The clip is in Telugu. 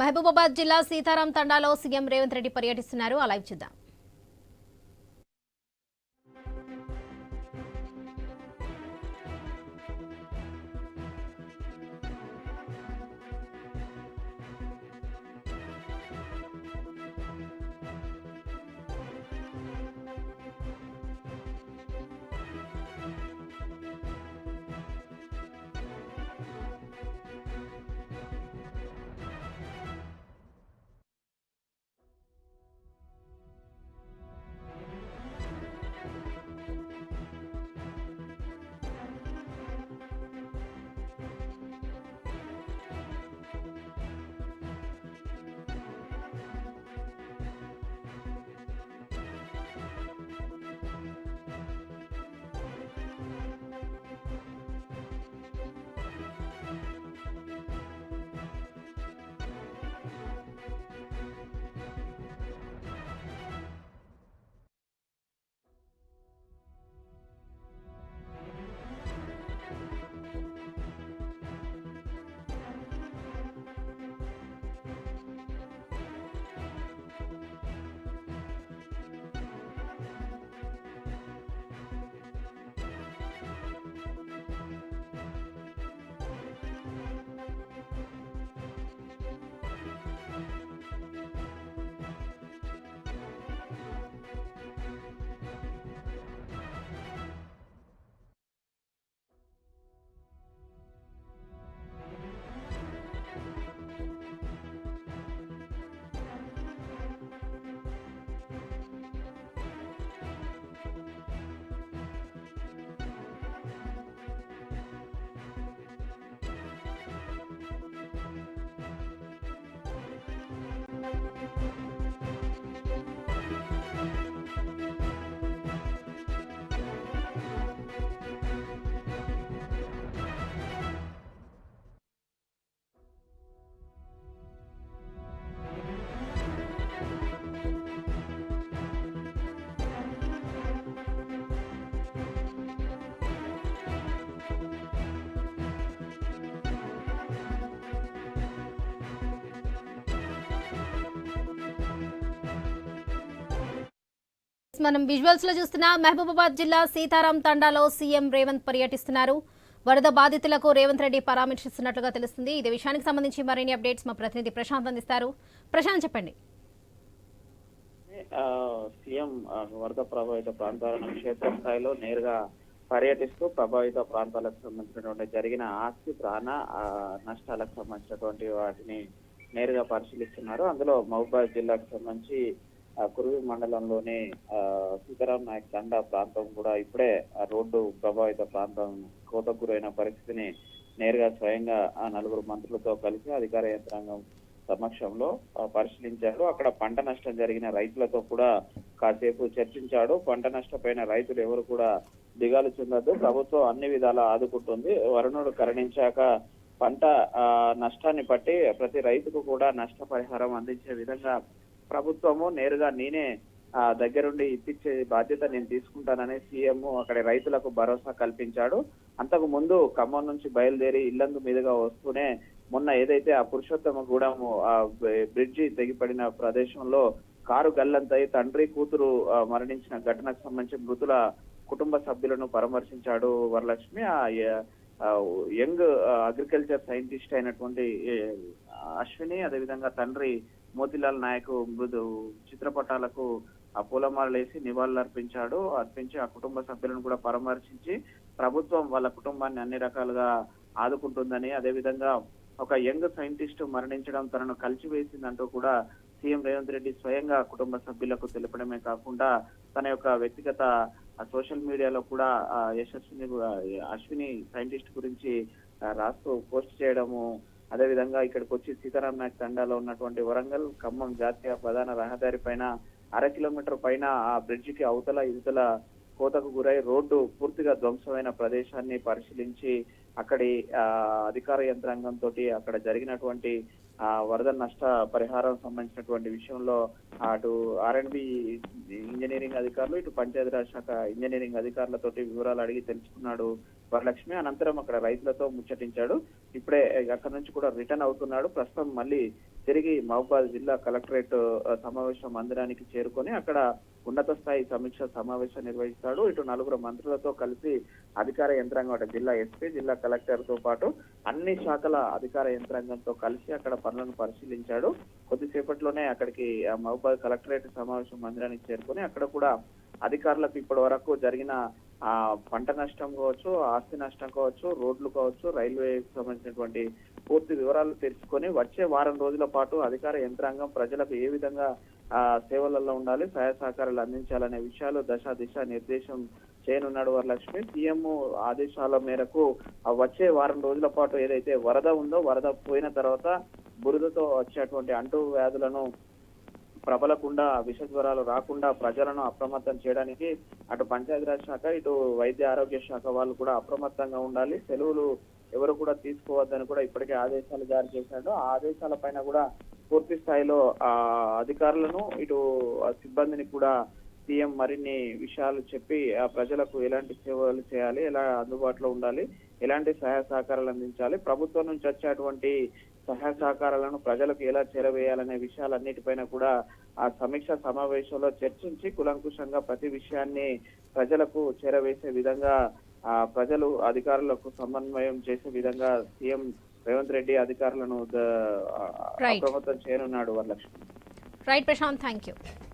మహబూబాబాద్ జిల్లా సీతారాం తండాలో సీఎం రేవంత్ రెడ్డి పర్యటిస్తున్నారు. అలా చూద్దాం. మనం విజువల్స్లో చూస్తున్న మహబూబాబాద్ జిల్లా సీతారాం తండాలో సీఎం రేవంత్ పర్యటిస్తున్నారు. వరద బాధితులకు రేవంత్ రెడ్డి పరామర్శిస్తున్నట్లుగా తెలుస్తుంది. ఇదే విషయానికి సంబంధించి మరిన్ని అప్డేట్స్ మా ప్రతినిధి ప్రశాంత్ అందిస్తారు. ప్రశాంత్ చెప్పండి. సీఎం వరద ప్రభావిత ప్రాంతాలను క్షేత్రస్థాయిలో నేరుగా పర్యటిస్తూ ప్రభావిత ప్రాంతాలకు సంబంధించినటువంటి జరిగిన ఆస్తి ప్రాణ నష్టాలకు సంబంధించినటువంటి వాటిని నేరుగా పరిశీలిస్తున్నారు. అందులో మహబూబాద్ జిల్లాకు సంబంధించి కురువి మండలంలోని ఆ, సీతారాం నాయక్ తండా ప్రాంతం కూడా ఇప్పుడే రోడ్డు ప్రభావిత ప్రాంతం కోతకు గురైన పరిస్థితిని నేరుగా స్వయంగా ఆ నలుగురు మంత్రులతో కలిసి అధికార యంత్రాంగం సమక్షంలో పరిశీలించారు. అక్కడ పంట నష్టం జరిగిన రైతులతో కూడా కాసేపు చర్చించాడు. పంట నష్టపోయిన రైతులు ఎవరు కూడా దిగాలు చెందొద్దు ప్రభుత్వం అన్ని విధాలా ఆదుకుంటుంది. వరుణుడు కరణించాక పంట ఆ, నష్టాన్ని బట్టి ప్రతి రైతుకు కూడా నష్టపరిహారం అందించే విధంగా ప్రభుత్వము నేరుగా నేనే ఆ, దగ్గరుండి ఇప్పించే బాధ్యత నేను తీసుకుంటానని సీఎం అక్కడ రైతులకు భరోసా కల్పించాడు. అంతకు ముందు ఖమ్మం నుంచి బయలుదేరి ఇల్లందు మీదుగా వస్తూనే మొన్న ఏదైతే ఆ పురుషోత్తమ గూడెం ఆ బ్రిడ్జి తెగిపడిన ప్రదేశంలో కారు గల్లంతై తండ్రి కూతురు మరణించిన ఘటనకు సంబంధించి మృతుల కుటుంబ సభ్యులను పరామర్శించాడు వరలక్ష్మి. ఆ యంగ్ అగ్రికల్చర్ సైంటిస్ట్ అయినటువంటి అశ్విని అదేవిధంగా తండ్రి మోతిలాల్ నాయక్ మృదు చిత్రపటాలకు ఆ పూలమాలలేసి నివాళులు అర్పించాడు అర్పించి ఆ కుటుంబ సభ్యులను కూడా పరామర్శించి ప్రభుత్వం వాళ్ళ కుటుంబాన్ని అన్ని రకాలుగా ఆదుకుంటుందని అదేవిధంగా ఒక యంగ్ సైంటిస్ట్ మరణించడం తనను కలిసివేసిందంటూ కూడా సీఎం రేవంత్ రెడ్డి స్వయంగా కుటుంబ సభ్యులకు తెలపడమే కాకుండా తన యొక్క వ్యక్తిగత సోషల్ మీడియాలో కూడా యశస్విని అశ్విని సైంటిస్ట్ గురించి రాస్తూ పోస్ట్ చేయడము అదేవిధంగా ఇక్కడికి వచ్చి సీతారాం నాయక్ తండాలో ఉన్నటువంటి వరంగల్ ఖమ్మం జాతీయ ప్రధాన రహదారి పైన అర కిలోమీటర్ పైన ఆ బ్రిడ్జికి కి అవతల ఇవతల కోతకు గురై రోడ్డు పూర్తిగా ధ్వంసమైన ప్రదేశాన్ని పరిశీలించి అక్కడి ఆ, అధికార యంత్రాంగం తోటి అక్కడ జరిగినటువంటి ఆ వరద నష్ట పరిహారం సంబంధించినటువంటి విషయంలో అటు ఆర్ఎండ్బి ఇంజనీరింగ్ అధికారులు ఇటు పంచాయతీరాజ్ శాఖ ఇంజనీరింగ్ అధికారులతోటి వివరాలు అడిగి తెలుసుకున్నాడు వరలక్ష్మి. అనంతరం అక్కడ రైతులతో ముచ్చటించాడు. ఇప్పుడే అక్కడ నుంచి కూడా రిటర్న్ అవుతున్నాడు. ప్రస్తుతం మళ్ళీ తిరిగి మహబాద్ జిల్లా కలెక్టరేట్ సమావేశం సమావేశ మందిరానికి చేరుకొని అక్కడ ఉన్నత స్థాయి సమీక్ష సమావేశం నిర్వహిస్తాడు. ఇటు నలుగురు మంత్రులతో కలిసి అధికార యంత్రాంగం అటు జిల్లా ఎస్పీ జిల్లా కలెక్టర్తో పాటు అన్ని శాఖల అధికార యంత్రాంగంతో కలిసి అక్కడ పనులను పరిశీలించాడు. కొద్దిసేపట్లోనే అక్కడికి మహబాద్ కలెక్టరేట్ సమావేశ మందిరానికి చేరుకొని అక్కడ కూడా అధికారులకు ఇప్పటి వరకు జరిగిన ఆ పంట నష్టం కావచ్చు ఆస్తి నష్టం కావచ్చు రోడ్లు కావచ్చు రైల్వేకి సంబంధించినటువంటి పూర్తి వివరాలు తెలుసుకొని వచ్చే వారం రోజుల పాటు అధికార యంత్రాంగం ప్రజలకు ఏ విధంగా ఆ సేవలలో ఉండాలి సహాయ సహకారాలు అందించాలనే విషయాలు దశ దిశ నిర్దేశం చేయనున్నాడు వరలక్ష్మి. సీఎం ఆదేశాల మేరకు వచ్చే వారం రోజుల పాటు ఏదైతే వరద ఉందో వరద పోయిన తర్వాత బురదతో వచ్చేటువంటి అంటు వ్యాధులను ప్రబలకుండా విష జ్వరాలు రాకుండా ప్రజలను అప్రమత్తం చేయడానికి అటు పంచాయతీరాజ్ శాఖ ఇటు వైద్య ఆరోగ్య శాఖ వాళ్ళు కూడా అప్రమత్తంగా ఉండాలి. సెలవులు ఎవరు కూడా తీసుకోవద్దని కూడా ఇప్పటికే ఆదేశాలు జారీ చేశాడు ఆ ఆదేశాల పైన కూడా పూర్తి స్థాయిలో ఆ అధికారులను ఇటు సిబ్బందిని కూడా సీఎం మరిన్ని విషయాలు చెప్పి ఆ ప్రజలకు ఎలాంటి సేవలు చేయాలి ఎలా అందుబాటులో ఉండాలి ఎలాంటి సహాయ సహకారాలు అందించాలి ప్రభుత్వం నుంచి వచ్చేటువంటి సహాయ సహకారాలను ప్రజలకు ఎలా చేరవేయాలనే విషయాలన్నిటిపైన కూడా ఆ సమీక్ష సమావేశంలో చర్చించి కులంకుశంగా ప్రతి విషయాన్ని ప్రజలకు చేరవేసే విధంగా ఆ ప్రజలు అధికారులకు సమన్వయం చేసే విధంగా సీఎం రేవంత్ రెడ్డి అధికారులను. అప్రమత్తం చేయనున్నాడు Varalakshmi right Prashant thank you